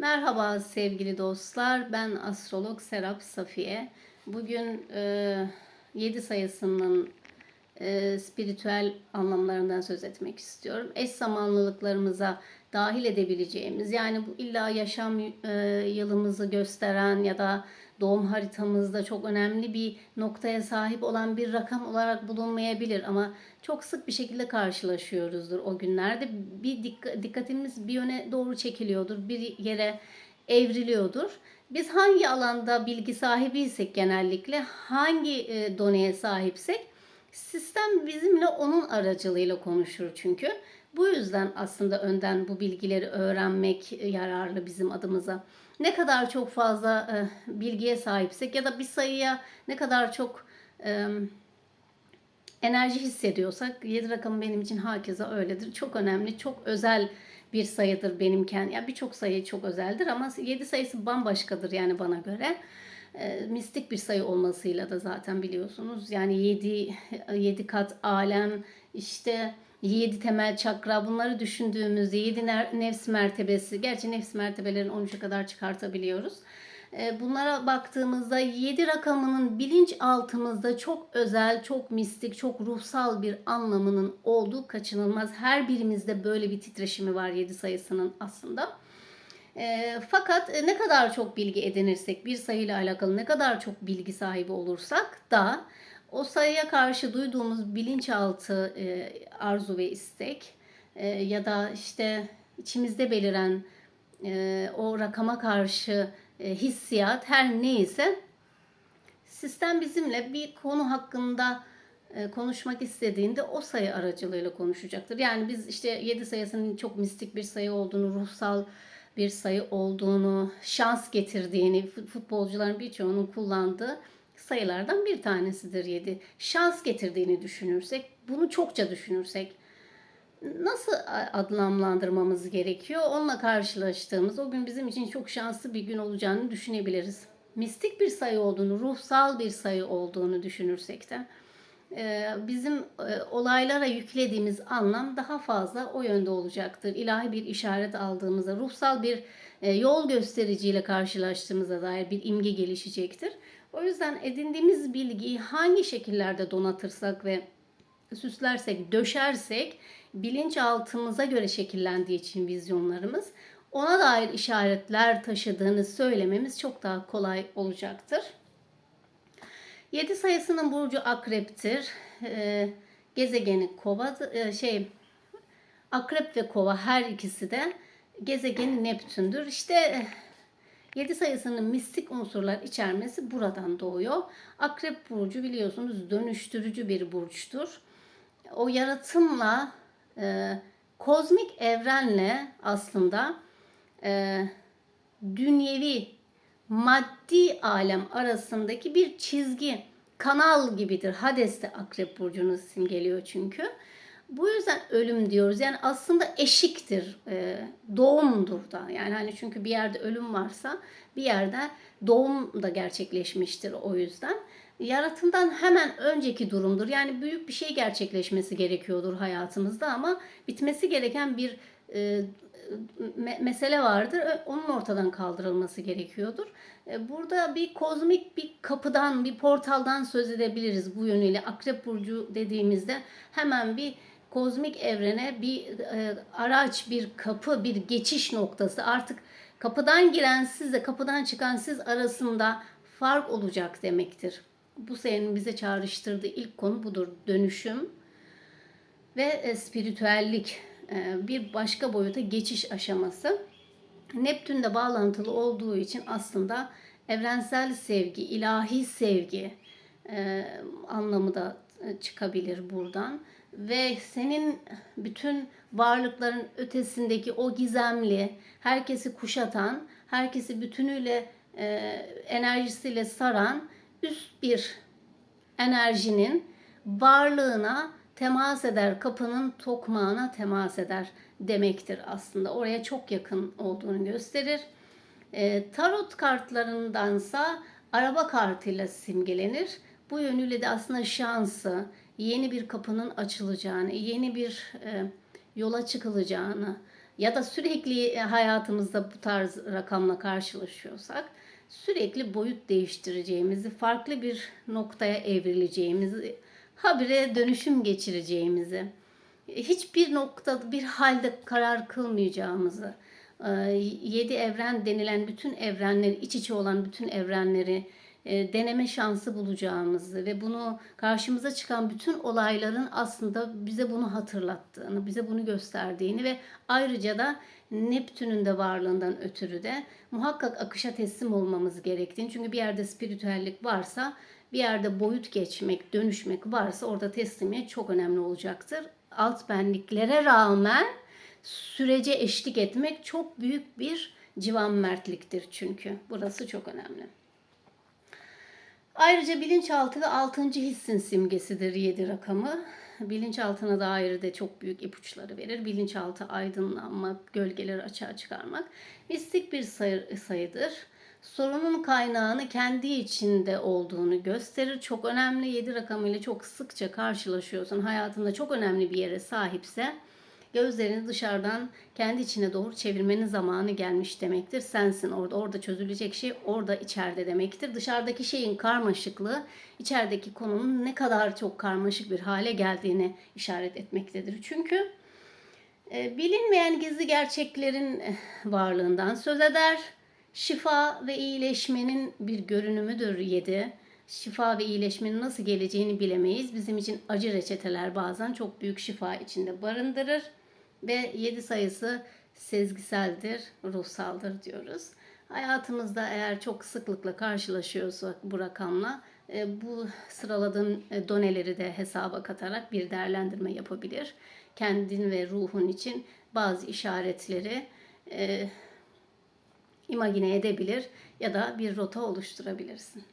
Merhaba sevgili dostlar. Ben astrolog Serap Safiye. Bugün e, 7 sayısının e, spiritüel anlamlarından söz etmek istiyorum. Eş zamanlılıklarımıza dahil edebileceğimiz yani bu illa yaşam e, yılımızı gösteren ya da doğum haritamızda çok önemli bir noktaya sahip olan bir rakam olarak bulunmayabilir ama çok sık bir şekilde karşılaşıyoruzdur o günlerde. Bir dikka- dikkatimiz bir yöne doğru çekiliyordur, bir yere evriliyordur. Biz hangi alanda bilgi sahibiysek genellikle, hangi e, doneye sahipsek sistem bizimle onun aracılığıyla konuşur çünkü. Bu yüzden aslında önden bu bilgileri öğrenmek yararlı bizim adımıza. Ne kadar çok fazla e, bilgiye sahipsek ya da bir sayıya ne kadar çok e, enerji hissediyorsak 7 rakamı benim için hakeza öyledir. Çok önemli, çok özel bir sayıdır benimken. Ya birçok sayı çok özeldir ama 7 sayısı bambaşkadır yani bana göre. E, mistik bir sayı olmasıyla da zaten biliyorsunuz. Yani 7 7 kat alem işte 7 temel çakra bunları düşündüğümüzde 7 nefs mertebesi gerçi nefs mertebelerini 13'e kadar çıkartabiliyoruz. E, Bunlara baktığımızda 7 rakamının bilinç altımızda çok özel, çok mistik, çok ruhsal bir anlamının olduğu kaçınılmaz. Her birimizde böyle bir titreşimi var 7 sayısının aslında. E, fakat ne kadar çok bilgi edinirsek, bir sayıyla alakalı ne kadar çok bilgi sahibi olursak da o sayıya karşı duyduğumuz bilinçaltı e, arzu ve istek e, ya da işte içimizde beliren e, o rakama karşı e, hissiyat her neyse sistem bizimle bir konu hakkında e, konuşmak istediğinde o sayı aracılığıyla konuşacaktır. Yani biz işte 7 sayısının çok mistik bir sayı olduğunu, ruhsal bir sayı olduğunu, şans getirdiğini, futbolcuların birçoğunun kullandığı sayılardan bir tanesidir 7. Şans getirdiğini düşünürsek, bunu çokça düşünürsek nasıl adlandırmamız gerekiyor? Onunla karşılaştığımız o gün bizim için çok şanslı bir gün olacağını düşünebiliriz. Mistik bir sayı olduğunu, ruhsal bir sayı olduğunu düşünürsek de bizim e, olaylara yüklediğimiz anlam daha fazla o yönde olacaktır. İlahi bir işaret aldığımızda, ruhsal bir e, yol göstericiyle karşılaştığımıza dair bir imge gelişecektir. O yüzden edindiğimiz bilgiyi hangi şekillerde donatırsak ve süslersek, döşersek bilinçaltımıza göre şekillendiği için vizyonlarımız ona dair işaretler taşıdığını söylememiz çok daha kolay olacaktır. 7 sayısının burcu akreptir. Ee, gezegeni kova e, şey akrep ve kova her ikisi de gezegeni Neptün'dür. İşte 7 sayısının mistik unsurlar içermesi buradan doğuyor. Akrep burcu biliyorsunuz dönüştürücü bir burçtur. O yaratımla e, kozmik evrenle aslında e, dünyevi maddi alem arasındaki bir çizgi kanal gibidir. Hades de Akrep burcunu simgeliyor çünkü. Bu yüzden ölüm diyoruz. Yani aslında eşiktir, e, doğumdur da. Yani hani çünkü bir yerde ölüm varsa bir yerde doğum da gerçekleşmiştir o yüzden. Yaratımdan hemen önceki durumdur. Yani büyük bir şey gerçekleşmesi gerekiyordur hayatımızda ama bitmesi gereken bir e, me- mesele vardır. Onun ortadan kaldırılması gerekiyordur. E, burada bir kozmik bir kapıdan, bir portaldan söz edebiliriz bu yönüyle. Akrep burcu dediğimizde hemen bir kozmik evrene bir e, araç, bir kapı, bir geçiş noktası. Artık kapıdan giren sizle kapıdan çıkan siz arasında fark olacak demektir. Bu senenin bize çağrıştırdığı ilk konu budur. Dönüşüm ve e, spiritüellik. E, bir başka boyuta geçiş aşaması. Neptün'de bağlantılı olduğu için aslında evrensel sevgi, ilahi sevgi e, anlamı da e, çıkabilir buradan. Ve senin bütün varlıkların ötesindeki o gizemli, herkesi kuşatan, herkesi bütünüyle e, enerjisiyle saran üst bir enerjinin varlığına temas eder, kapının tokmağına temas eder demektir aslında. Oraya çok yakın olduğunu gösterir. E, tarot kartlarındansa araba kartıyla simgelenir. Bu yönüyle de aslında şansı, yeni bir kapının açılacağını, yeni bir e, yola çıkılacağını, ya da sürekli hayatımızda bu tarz rakamla karşılaşıyorsak sürekli boyut değiştireceğimizi, farklı bir noktaya evrileceğimizi, habire dönüşüm geçireceğimizi, hiçbir noktada bir halde karar kılmayacağımızı, e, yedi evren denilen bütün evrenleri, iç içe olan bütün evrenleri e, deneme şansı bulacağımızı ve bunu karşımıza çıkan bütün olayların aslında bize bunu hatırlattığını, bize bunu gösterdiğini ve ayrıca da Neptün'ün de varlığından ötürü de muhakkak akışa teslim olmamız gerektiğini. Çünkü bir yerde spiritüellik varsa, bir yerde boyut geçmek, dönüşmek varsa orada teslimiyet çok önemli olacaktır. Alt benliklere rağmen sürece eşlik etmek çok büyük bir civan mertliktir çünkü. Burası çok önemli. Ayrıca bilinçaltı ve 6. hissin simgesidir 7 rakamı. Bilinçaltına dair de çok büyük ipuçları verir. Bilinçaltı aydınlanmak, gölgeleri açığa çıkarmak. Mistik bir sayı, sayıdır. Sorunun kaynağını kendi içinde olduğunu gösterir. Çok önemli 7 rakamıyla çok sıkça karşılaşıyorsun. Hayatında çok önemli bir yere sahipse Gözlerini dışarıdan kendi içine doğru çevirmenin zamanı gelmiş demektir. Sensin orada. Orada çözülecek şey orada içeride demektir. Dışarıdaki şeyin karmaşıklığı içerideki konunun ne kadar çok karmaşık bir hale geldiğini işaret etmektedir. Çünkü e, bilinmeyen gizli gerçeklerin eh, varlığından söz eder. Şifa ve iyileşmenin bir görünümüdür yedi. Şifa ve iyileşmenin nasıl geleceğini bilemeyiz. Bizim için acı reçeteler bazen çok büyük şifa içinde barındırır. Ve 7 sayısı sezgiseldir, ruhsaldır diyoruz. Hayatımızda eğer çok sıklıkla karşılaşıyorsak bu rakamla e, bu sıraladığım e, doneleri de hesaba katarak bir değerlendirme yapabilir. Kendin ve ruhun için bazı işaretleri e, imagine edebilir ya da bir rota oluşturabilirsin.